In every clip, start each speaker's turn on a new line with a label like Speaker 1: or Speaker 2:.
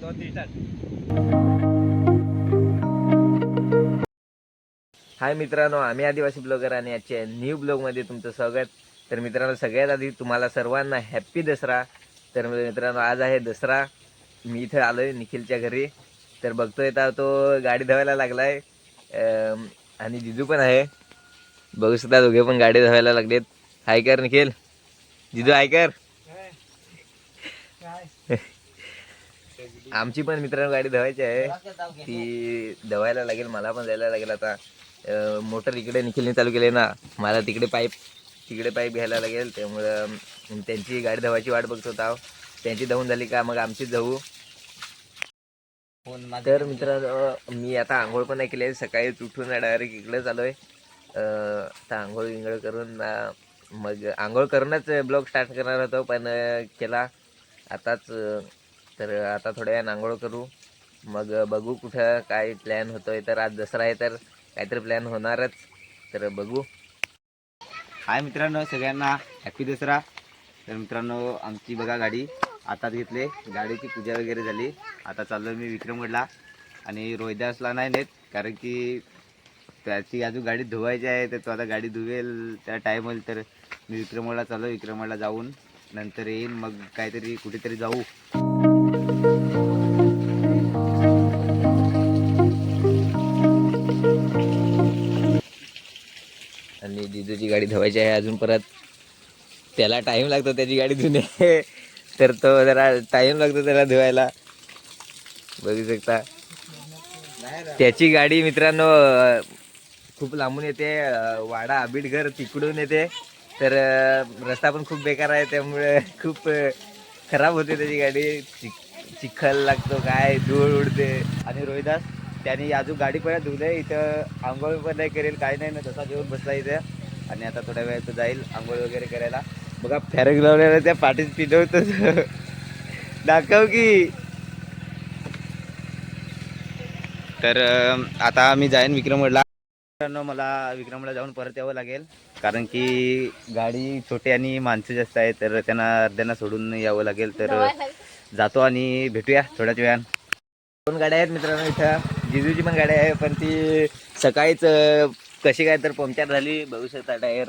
Speaker 1: दोन तीन हाय मित्रांनो आम्ही आदिवासी ब्लॉगर आणि आजच्या न्यू ब्लॉगमध्ये तुमचं स्वागत. तर मित्रांनो सगळ्यात आधी तुम्हाला सर्वांना हॅप्पी दसरा. तर मित्रांनो आज आहे दसरा. मी इथं आलो आहे निखिलच्या घरी. तर बघतोय तर तो गाडी धवायला लागला आहे आणि जिजू पण आहे. बघू सुद्धा दोघे पण गाडी धवायला लागलेत. हाय कर निखिल. जिजू हाय कर आमची पण मित्रांनो गाडी धवायची आहे. ती धवायला लागेल मला पण जायला लागेल आता. मोटर इकडे निखिलने चालू केले ना मला तिकडे पाईप तिकडे पाईप घ्यायला लागेल. त्यामुळं त्यांची गाडी धवायची वाट बघत होता त्यांची धावून झाली का मग आमची जाऊ. तर मित्रांनो मी आता आंघोळ पण नाही केली आहे. सकाळीच उठून डायरेक्ट इकडे चालू आहे. आता आंघोळ विंघोळ करून मग आंघोळ करूनच ब्लॉग स्टार्ट करणार होतो पण केला. आताच तर आता थोड्या वेळा आंघोळ करू. मग बघू कुठं काय प्लॅन होतोय. तर आज दसरा आहे तर काहीतरी प्लॅन होणारच. तर बघू.
Speaker 2: हाय मित्रांनो सगळ्यांना हॅपी दसरा. तर मित्रांनो आमची बघा गाडी. आताच घेतले. गाडीची पूजा वगैरे झाली. आता चाललो मी विक्रमगडला. आणि रोहिदासला नाही नेत कारण की त्याची अजून गाडी धुवायची आहे. तर तो आता गाडी धुवेल त्या टाईम होईल तर मी विक्रमगडला चाललो विक्रमगडला जाऊन नंतर येईन. मग काहीतरी कुठेतरी जाऊ.
Speaker 1: आणि जिजूची गाडी धुवायची आहे अजून परत. त्याला टाइम लागतो त्याची गाडी धुणे. तर तो जरा टाइम लागतो त्याला धुवायला. बघू शकता. त्याची गाडी मित्रांनो खूप लांबून येते. वाडा आबिडघर तिकडून येते. तर रस्ता पण खूप बेकार आहे त्यामुळे खूप खराब होते त्याची गाडी. चिखल लागतो काय धूळ उडते.
Speaker 2: आणि रोहिदास त्यांनी अजून गाडी पण धुले इथं आंघोळ पण नाही करेल काही नाही ना तसा घेऊन बसला इथं. आणि आता थोड्या वेळ तो जाईल आंघोळ वगैरे करायला.
Speaker 1: बघा फॅरक लावलेला त्या पाठीत पिढवतो दाखव की.
Speaker 2: तर आता मी जाईन विक्रमगडला. मला विक्रमला जाऊन परत यावं लागेल. कारण की गाडी छोटी आणि माणसं जास्त आहे तर त्यांना अर्ध्यांना सोडून यावं लागेल. तर जातो आणि भेटूया थोड्याच वेळान.
Speaker 1: दोन गाड्या आहेत मित्रांनो इथं. जिजूची पण गाडी आहे पण ती सकाळीच कशी काय तर पंक्चर झाली बघू शकता टायर.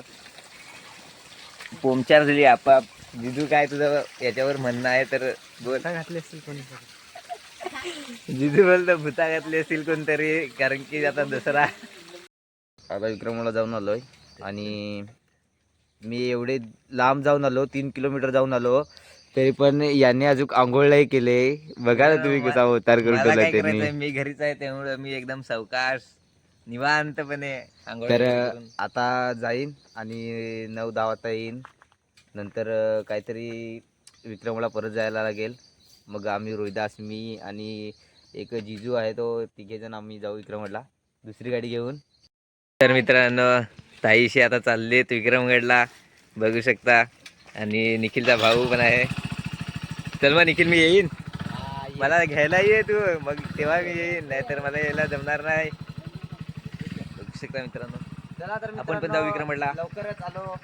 Speaker 1: पंक्चर झाली आपाप. जिजू काय तुझं याच्यावर म्हणणं आहे तर बोल
Speaker 2: घातले असतील कोणीतरी?
Speaker 1: जिजू बोलतो भुता घातली असतील कोणतरी कारण की आता दसरा.
Speaker 2: आता विक्रमाला जाऊन आलोय आणि मी एवढे लांब जाऊन आलो तीन किलोमीटर जाऊन आलो तरी पण यांनी अजून आंघोळ नाही केले. बघा ना तुम्ही कसा अवतार करून
Speaker 1: मला
Speaker 2: ठेवला
Speaker 1: काय
Speaker 2: त्यांनी.
Speaker 1: करायचंय? मी घरीच आहे त्यामुळे मी एकदम सावकाश निवांतपणे आंघोळ
Speaker 2: तर
Speaker 1: करून.
Speaker 2: आता जाईन आणि नऊ दहा वाजता येईन. नंतर अं, काहीतरी विक्रमला परत जायला लागेल. मग आम्ही रोहिदास मी आणि एक जिजू आहे तो तिघेजण आम्ही जाऊ विक्रमगडला दुसरी गाडी घेऊन.
Speaker 1: तर मित्रांनो ताईशी आता चाललेत विक्रमगडला. बघू शकता. आणि निखिलचा भाऊ पण आहे. चल मग निखिल मी येईन. मला घ्यायला ये तू. मग तेव्हा मी येईन. नाहीतर मला यायला जमणार नाही. बघू शकता मित्रांनो.
Speaker 2: चला तर
Speaker 1: आपण पण जाऊ
Speaker 2: लवकरच आलो.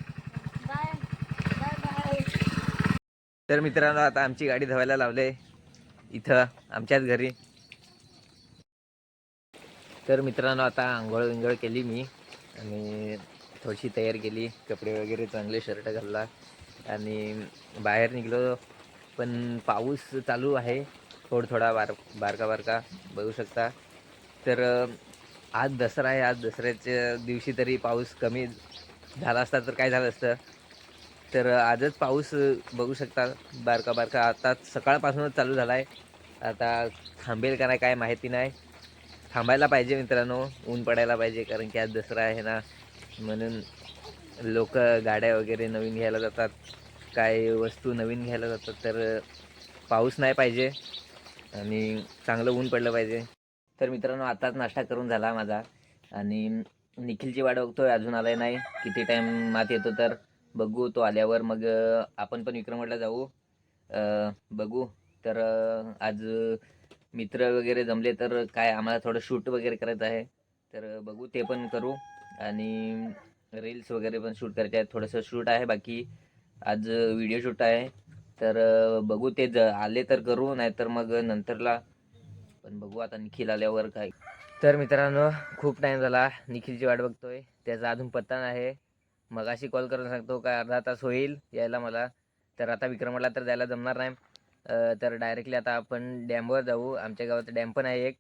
Speaker 1: तर मित्रांनो आता आमची गाडी धवायला लावले इथं आमच्याच घरी. तर मित्रांनो आता आंघोळ विंघोळ केली मी. आणि थोडीशी तयार केली. कपडे वगैरे चांगले शर्ट घालला आणि बाहेर निघलो पण पाऊस चालू आहे. थोड थोडा बार बारका बारका बघू शकता. तर आज दसरा आहे. आज दसऱ्याच्या दिवशी तरी पाऊस कमी झाला असता तर काय झालं असतं? तर आजच पाऊस बघू शकता. बारका बारका आता सकाळपासूनच चालू झाला आहे आता थांबेल का नाही काय माहिती नाही. थांबायला पाहिजे मित्रांनो. ऊन पडायला पाहिजे कारण की आज दसरा आहे ना. म्हणून लोक गाड्या वगैरे नवीन घ्यायला जातात. काय वस्तू नवीन घ्यायला जातात तर पाऊस नाही पाहिजे आणि चांगलं ऊन पडलं पाहिजे. तर मित्रांनो आताच नाश्ता करून झाला माझा आणि निखिलची वाट बघतोय अजून आलाय नाही. किती टाईम मात येतो तर बघू तो आल्यावर मग आपण पण विक्रमगडला जाऊ. बघू. तर आज मित्र वगैरे जमले तर काय आम्हाला थोडं शूट वगैरे करायचं आहे. तर बघू ते पण करू आणि रील्स वगैरे पण शूट करायचे आहेत. थोडंसं शूट आहे बाकी आज व्हिडिओ शूट आहे. तर बघू ते ज आले तर करू नाहीतर मग नंतरला पण बघू आता निखिल आल्यावर काय. तर मित्रांनो खूप टाईम झाला. निखिलची वाट बघतोय. त्याचा अजून पत्ता नाही. मगाशी कॉल करून सांगतो काय अर्धा तास होईल यायला मला. तर आता विक्रमला तर जायला जमणार नाही. तर डायरेक्टली आता आपण डॅमवर जाऊ. आमच्या गावात डॅम पण आहे एक.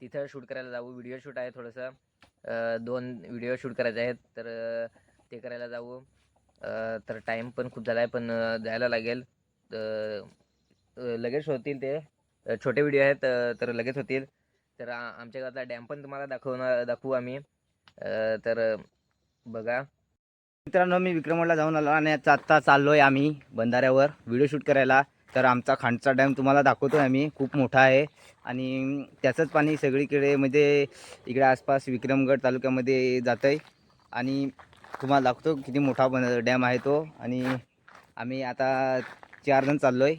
Speaker 1: तिथं शूट करायला जाऊ. व्हिडिओ शूट आहे थोडंसं. दोन व्हिडिओ शूट करायचे आहेत. तर ते करायला जाऊ. तर टाईम पण खूप झाला आहे पण जायला लागेल. तर लगेच होतील ते. छोटे व्हिडिओ आहेत तर लगेच होतील. तर आमच्या गावातला डॅम पण तुम्हाला दाखवणार दाखवू आम्ही. तर बघा.
Speaker 2: मित्रांनो मी विक्रमगडला जाऊन आलो आणि आता चाललो आहे आम्ही बंधाऱ्यावर. व्हिडिओ शूट करायला. तर आमचा खांडचा डॅम तुम्हाला दाखवतो आहे आम्ही. खूप मोठा आहे. आणि त्याचंच पाणी सगळीकडे म्हणजे इकडे आसपास विक्रमगड तालुक्यामध्ये जातं आहे आणि तुम्हाला दाखवतो किती मोठा बन डॅम आहे तो. आणि आम्ही आता चार जण चाललो आहे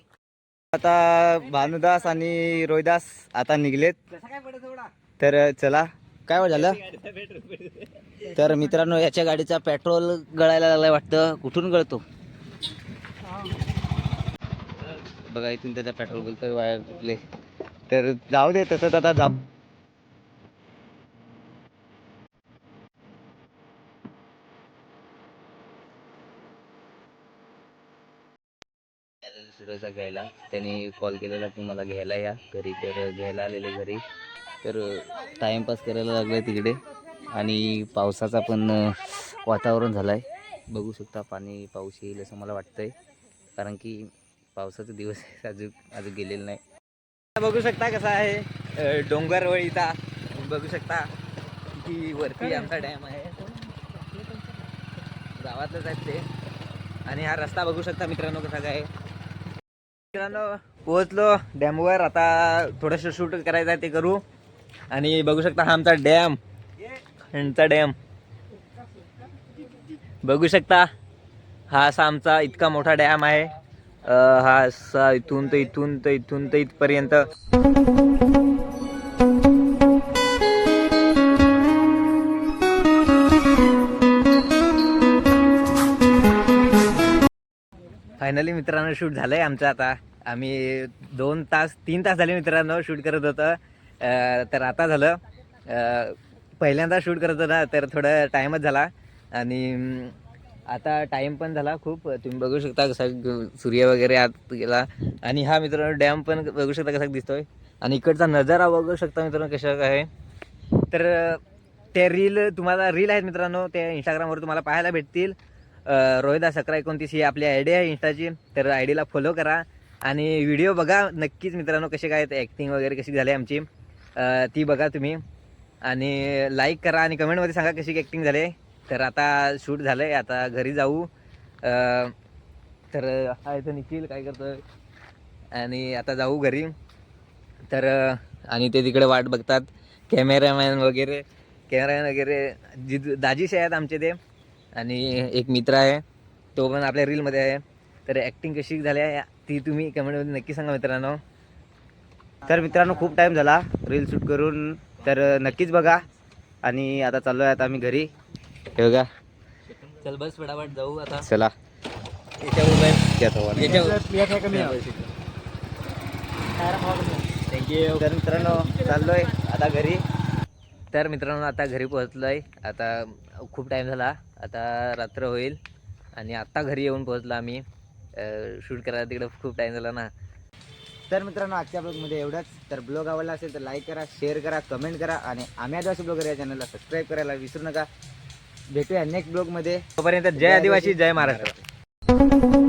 Speaker 2: आता भानुदास आणि रोहिदास आता निघलेत. तर चला. काय झालं? तर मित्रांनो याच्या गाडीचा पेट्रोल गळायला लागलाय वाटतं. कुठून गळतो? बघा इथून त्याचा पेट्रोल तर वायर तुटले तर जाऊ दे तसंच आता जा. सुरेशा घ्यायला. त्यांनी कॉल केलेला की मला घ्यायला या घरी. तर घ्यायला आलेले घरी. तर टाईमपास करायला लागलाय तिकडे. आणि पावसाचा पण वातावरण झालं आहे बघू शकता पाणी पाऊस येईल असं मला वाटतंय. कारण की पावसाचा दिवस आहे, अजून अजून गेलेलं नाही.
Speaker 1: बघू शकता कसा आहे डोंगरवळीचा बघू शकता की वरती आमचा डॅम आहे. गावातच आहेत ते. आणि हा रस्ता बघू शकता मित्रांनो कसा काय. मित्रांनो पोहोचलो डॅमवर. आता थोडंसं शूट करायचं आहे ते करू. आणि बघू शकता हा आमचा डॅम. खंडचा डॅम. बघू शकता हा असा आमचा इतका मोठा डॅम आहे. हा असा इथून तर इथून तर इथून तर इथपर्यंत. फायनली मित्रांनो शूट झालंय आमचं आता. आम्ही दोन तास तीन तास झाले मित्रांनो शूट करत होतं. तर आता झालं. पहिल्यांदा शूट करत होता तर थोडं टाईमच झाला. आणि आता टाईम पण झाला खूप. तुम्ही बघू शकता कसा सूर्य वगैरे आत गेला. आणि हा मित्रांनो डॅम पण बघू शकता कसा दिसतोय. आणि इकडचा नजारा बघू शकता मित्रांनो कशा काय आहे. तर ते रील तुम्हाला रील आहेत मित्रांनो ते इंस्टाग्रामवर तुम्हाला पाहायला भेटतील. रोहिदा सकरा अकरा एकोणतीस ही आपली आय डी आहे इंस्टाची तर आय डीला फॉलो करा. आणि व्हिडिओ बघा नक्कीच मित्रांनो कसे काय ॲक्टिंग वगैरे कशी झाली आमची. ती बघा तुम्ही. आणि लाईक करा आणि कमेंटमध्ये सांगा कशी ॲक्टिंग झाली. आहे. तर आता शूट झालं आहे आता घरी जाऊ. तर हा इथं निखिल काय करतो आणि आता जाऊ घरी. तर आणि ते तिकडे वाट बघतात. कॅमेरामॅन वगैरे कॅमेरामॅन वगैरे जिद दाजीश आहेत आमचे ते. आणि एक मित्र आहे तो पण आपल्या रीलमध्ये आहे. तर ॲक्टिंग कशी झाली आहे ती तुम्ही कमेंटमध्ये नक्की सांगा मित्रांनो.
Speaker 2: तर मित्रांनो खूप टाईम झाला रील शूट करून. तर नक्कीच बघा. आणि आता चाललो आहे आता आम्ही घरी. हे बघा.
Speaker 1: चल बस फटाफट जाऊ आता.
Speaker 2: चला.
Speaker 1: थँक्यू
Speaker 2: तर मित्रांनो चाललोय आता घरी.
Speaker 1: तर मित्रांनो आता घरी पोहोचलो आहे आता खूप टाईम झाला. आता रात्र होईल आणि आत्ता घरी येऊन पोहोचलो आम्ही. शूट करायला तिकडं खूप टाईम झाला ना.
Speaker 2: तर मित्रांनो आजच्या ब्लॉगमध्ये एवढंच. तर ब्लॉग आवडला असेल तर लाईक करा शेअर करा कमेंट करा आणि आम्ही आदिवासी ब्लॉगर या चॅनलला सबस्क्राईब करायला विसरू नका. भेटूया नेक्स्ट ब्लॉगमध्ये
Speaker 1: तोपर्यंत जय आदिवासी जय महाराष्ट्र.